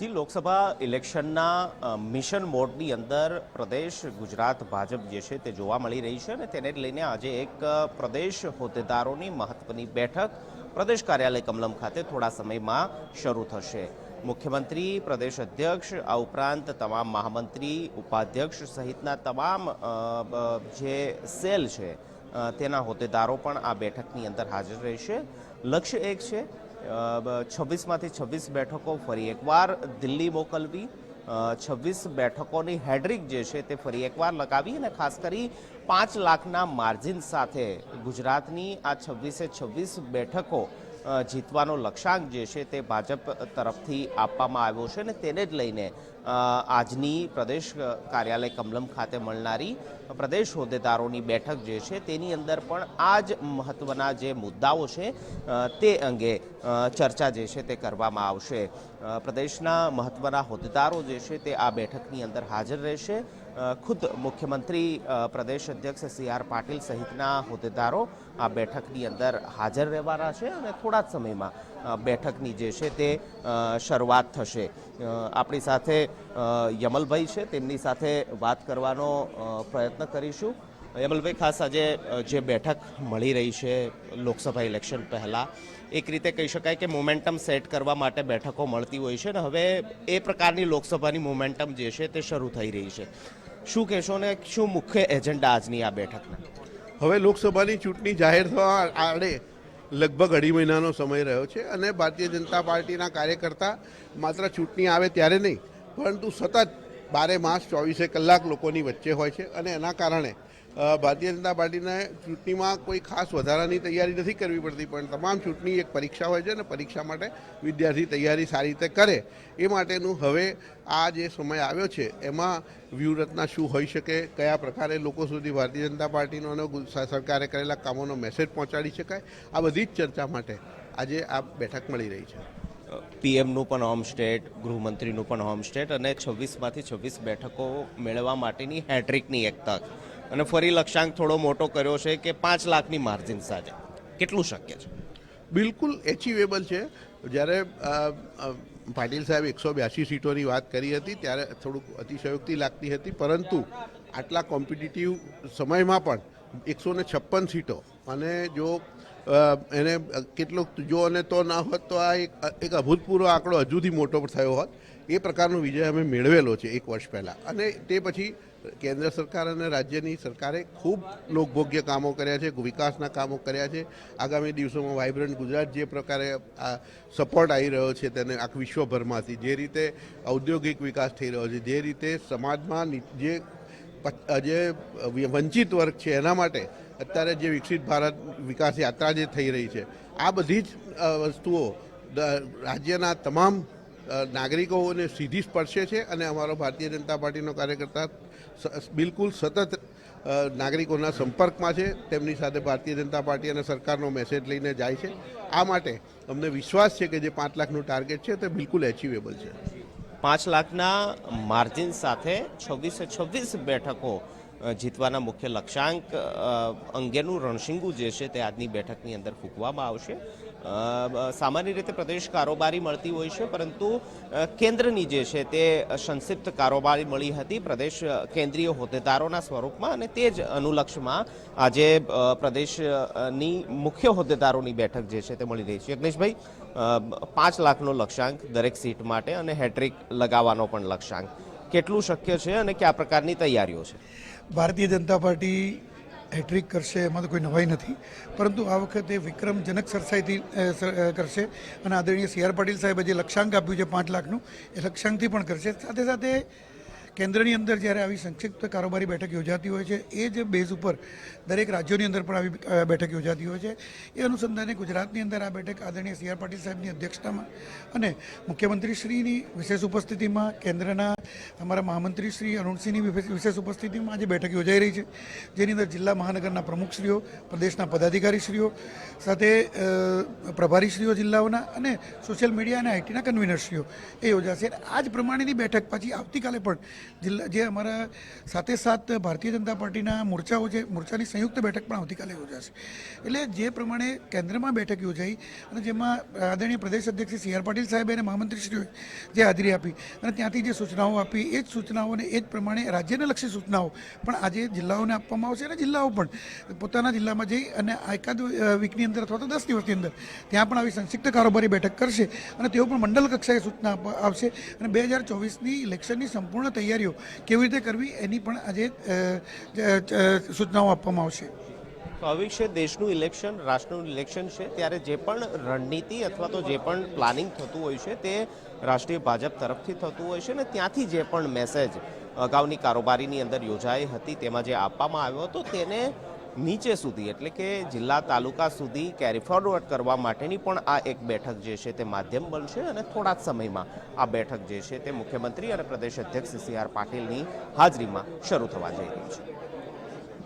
જી Lok Sabha ઇલેક્શનના mission મોડની અંદર પ્રદેશ ગુજરાત ભાજપ જે છે તે જોવા મળી રહી છે અને તેને લઈને આજે એક પ્રદેશ હોદ્દેદારોની મહત્વની બેઠક પ્રદેશ કાર્યાલય કમલમ ખાતે થોડા સમયમાં શરૂ થશે. મુખ્યમંત્રી, પ્રદેશ અધ્યક્ષ, આ ઉપરાંત તમામ મહામંત્રી, ઉપાધ્યક્ષ સહિતના તમામ જે સેલ છે તેના હોદ્દેદારો પણ આ બેઠકની અંદર હાજર રહેશે. લક્ષ્ય એક છે છવ્વીસમાંથી છવ્વીસ બેઠકો ફરી એકવાર દિલ્હી મોકલવી છવ્વીસ બેઠકોની હેડ્રિક જે છે તે ફરી એકવાર લગાવી અને ખાસ કરી પાંચ લાખના માર્જિન સાથે ગુજરાતની આ છવ્વીસે છવ્વીસ બેઠકો જીતવાનો લક્ષ્યાંક જે છે તે ભાજપ તરફથી આપવામાં આવ્યો છે અને તેને જ લઈને આજની પ્રદેશ કાર્યાલય કમલમ ખાતે મળનારી પ્રદેશ હોદ્દેદારોની બેઠક જે છે તેની અંદર પણ આ જ મહત્વના જે મુદ્દાઓ છે તે અંગે ચર્ચા જે છે તે કરવામાં આવશે. પ્રદેશના મહત્વના હોદ્દેદારો જે છે તે આ બેઠકની અંદર હાજર રહેશે. ખુદ મુખ્યમંત્રી પ્રદેશ અધ્યક્ષ સી આર પાટીલ સહિતના હોદ્દેદારો આ બેઠકની અંદર હાજર રહેવાના છે અને થોડા જ સમયમાં બેઠકની જે છે તે શરૂઆત થશે. આપણી સાથે યમલભાઈ છે, તેમની સાથે વાત કરવાનો પ્રયત્ન કરીશું. યમલભાઈ, ખાસ આજે જે બેઠક મળી રહી છે લોકસભા ઇલેક્શન પહેલાં, એક રીતે કહી શકાય કે મોમેન્ટમ સેટ કરવા માટે બેઠકો મળતી હોય છે ને હવે એ પ્રકારની લોકસભાની મોમેન્ટમ જે છે તે શરૂ થઈ રહી છે. શું કહેશો ને, શું મુખ્ય એજન્ડા આજની આ બેઠકના? હવે લોકસભાની ચૂંટણી જાહેર થવા આડે લગભગ અઢી મહિનાનો સમય રહ્યો છે અને ભારતીય જનતા પાર્ટીના કાર્યકર્તા માત્ર ચૂંટણી આવે ત્યારે નહીં પરંતુ સતત બારે માસ ચોવીસે કલાક લોકોની વચ્ચે હોય છે અને એના કારણે ભારતીય જનતા પાર્ટીને ચૂંટણીમાં કોઈ ખાસ વધારાની તૈયારી નથી કરવી પડતી, પણ તમામ ચૂંટણી એક પરીક્ષા હોય છે અને પરીક્ષા માટે વિદ્યાર્થી તૈયારી સારી રીતે કરે એ માટેનું હવે આ જે સમય આવ્યો છે, એમાં વ્યૂહરચના શું હોઈ શકે, કયા પ્રકારે લોકો સુધી ભારતીય જનતા પાર્ટીનો અને સરકારે કરેલા કામોનો મેસેજ પહોંચાડી શકાય, આ બધી જ ચર્ચા માટે આજે આ બેઠક મળી રહી છે. પીએમનું પણ હોમ સ્ટેટ ગૃહમંત્રીનું પણ હોમ સ્ટેટ અને છવ્વીસમાંથી છવ્વીસ બેઠકો મેળવવા માટેની હેટ્રિકની એક તક અને ફરી લક્ષ્યાંક થોડો મોટો કર્યો છે કે પાંચ લાખની માર્જિન સાથે. કેટલું શક્ય છે? બિલકુલ એચિવેબલ છે. જ્યારે પાટીલ સાહેબ એકસો બ્યાસી સીટોની વાત કરી હતી, ત્યારે થોડુંક અતિશયોક્તિ લાગતી હતી, પરંતુ આટલા કોમ્પિટિટિવ સમયમાં પણ એકસો ને છપ્પન સીટો અને જો એને કેટલોક જો અને તો ના હોત તો આ એક એક અભૂતપૂર્વ આંકડો હજુથી મોટો થયો હોત. એ પ્રકારનો વિજય અમે મેળવેલો છે એક વર્ષ પહેલાં. અને તે પછી કેન્દ્ર સરકાર અને રાજ્યની સરકારે ખૂબ લોકભોગ્ય કામો કર્યા છે વિકાસના કામો કર્યા છે. આગામી દિવસોમાં વાઇબ્રન્ટ ગુજરાત જે પ્રકારે આ સપોર્ટ આવી રહ્યો છે તેને આખ વિશ્વભરમાંથી, જે રીતે ઔદ્યોગિક વિકાસ થઈ રહ્યો છે, જે રીતે સમાજમાં જે જે વંચિત વર્ગ છે એના માટે અત્યારે જે વિકસિત ભારત વિકાસ યાત્રા જે થઈ રહી છે, આ બધી જ વસ્તુઓ રાજ્યના તમામ નાગરિકોને સીધી સ્પર્શે છે અને અમારો ભારતીય જનતા પાર્ટીનો કાર્યકર્તા બિલકુલ સતત નાગરિકોના સંપર્કમાં છે, તેમની સાથે ભારતીય જનતા પાર્ટી અને સરકારનો મેસેજ લઈને જાય છે. આ માટે અમને વિશ્વાસ છે કે જે પાંચ લાખનું ટાર્ગેટ છે તે બિલકુલ એચિવેબલ છે. પાંચ લાખના માર્જિન સાથે છવ્વીસે છવ્વીસ બેઠકો જીતવાના મુખ્ય લક્ષ્યાંક અંગેનું રણશીંગું જે છે તે આજની બેઠકની અંદર ફૂંકવામાં આવશે. સામાન્ય રીતે પ્રદેશ કારોબારી મળતી હોય છે, પરંતુ કેન્દ્રની જે છે તે સંક્ષિપ્ત કારોબારી મળી હતી. પ્રદેશ કેન્દ્રીય હોદ્દેદારોના સ્વરૂપમાં અને તે જ અનુલક્ષમાં આજે પ્રદેશની મુખ્ય હોદ્દેદારોની બેઠક જે છે તે મળી રહી છે. યજ્ઞેશભાઈ પાંચ લાખનો લક્ષ્યાંક દરેક સીટ માટે અને હેટ્રિક લગાવવાનો પણ લક્ષ્યાંક. કેટલું શક્ય છે અને કયા પ્રકારની તૈયારીઓ છે? ભારતીય જનતા પાર્ટી હેટ્રિક કરશે, એમાં તો કોઈ નવાઈ નથી. પરંતુ આ વખતે વિક્રમજનક સરસાઈથી કરશે. અને આદરણીય સી આર પાટીલ સાહેબે જે લક્ષ્યાંક આપ્યું છે પાંચ લાખનું, એ લક્ષ્યાંકથી પણ કરશે. સાથે સાથે કેન્દ્રની અંદર જ્યારે આવી સંક્ષિપ્ત કારોબારી બેઠક યોજાતી હોય છે, એ જ બેઝ ઉપર દરેક રાજ્યોની અંદર પણ આવી બેઠક યોજાતી હોય છે. એ અનુસંધાને ગુજરાતની અંદર આ બેઠક આદરણીય સી આર પાટીલ સાહેબની અધ્યક્ષતામાં અને મુખ્યમંત્રીશ્રીની વિશેષ ઉપસ્થિતિમાં કેન્દ્રના અમારા મહામંત્રી શ્રી અરુણસિંહની વિશેષ ઉપસ્થિતિમાં આજે બેઠક યોજાઈ રહી છે. જેની અંદર જિલ્લા મહાનગરના પ્રમુખશ્રીઓ, પ્રદેશના પદાધિકારીશ્રીઓ સાથે પ્રભારીશ્રીઓ જિલ્લાઓના અને સોશિયલ મીડિયા અને આઈટીના કન્વીનરશ્રીઓ એ યોજાશે. આ જ પ્રમાણેની બેઠક પછી આવતીકાલે પણ જિલ્લા જે અમારા સાથે સાથ ભારતીય જનતા પાર્ટીના મોરચાઓ છે, મોરચાની સંયુક્ત બેઠક પણ આવતીકાલે યોજાશે. એટલે જે પ્રમાણે કેન્દ્રમાં બેઠક યોજાઈ અને જેમાં આદરણીય પ્રદેશ અધ્યક્ષ સી આર પાટીલ સાહેબે અને મહામંત્રીશ્રીઓએ જે હાજરી આપી અને ત્યાંથી જે સૂચનાઓ આપી, એ જ સૂચનાઓને એ જ પ્રમાણે રાજ્યને લક્ષી સૂચનાઓ પણ આજે જિલ્લાઓને આપવામાં આવશે અને જિલ્લાઓ પણ પોતાના જિલ્લામાં જઈ અને એકાદ વીકની અંદર અથવા તો દસ દિવસની અંદર ત્યાં પણ આવી સંક્ષિપ્ત કારોબારી બેઠક કરશે અને તેઓ પણ મંડળ કક્ષાએ સૂચના આપશે અને બે હજાર ચોવીસની ઇલેક્શનની સંપૂર્ણ તૈયારીઓ કેવી રીતે કરવી એની પણ આજે સૂચનાઓ આપવામાં આવશે. સ્વાભાવિક છે દેશનું ઇલેક્શન, રાષ્ટ્રનું ઇલેક્શન છે, ત્યારે જે પણ રણનીતિ અથવા તો જે પણ પ્લાનિંગ થતું હોય છે, તે રાષ્ટ્રીય ભાજપ તરફથી થતું હોય છે ને ત્યાંથી જે પણ મેસેજ અગાઉની કારોબારીની અંદર યોજાઈ હતી, તેમાં જે આપવામાં આવ્યો હતો, તેને નીચે સુધી, એટલે કે જિલ્લા તાલુકા સુધી કેરી ફોરવર્ડ કરવા માટેની પણ આ એક બેઠક જે છે તે માધ્યમ બનશે અને થોડા જ સમયમાં આ બેઠક જે છે તે મુખ્યમંત્રી અને પ્રદેશ અધ્યક્ષ સી આર પાટીલની હાજરીમાં શરૂ થવા જઈ રહી છે.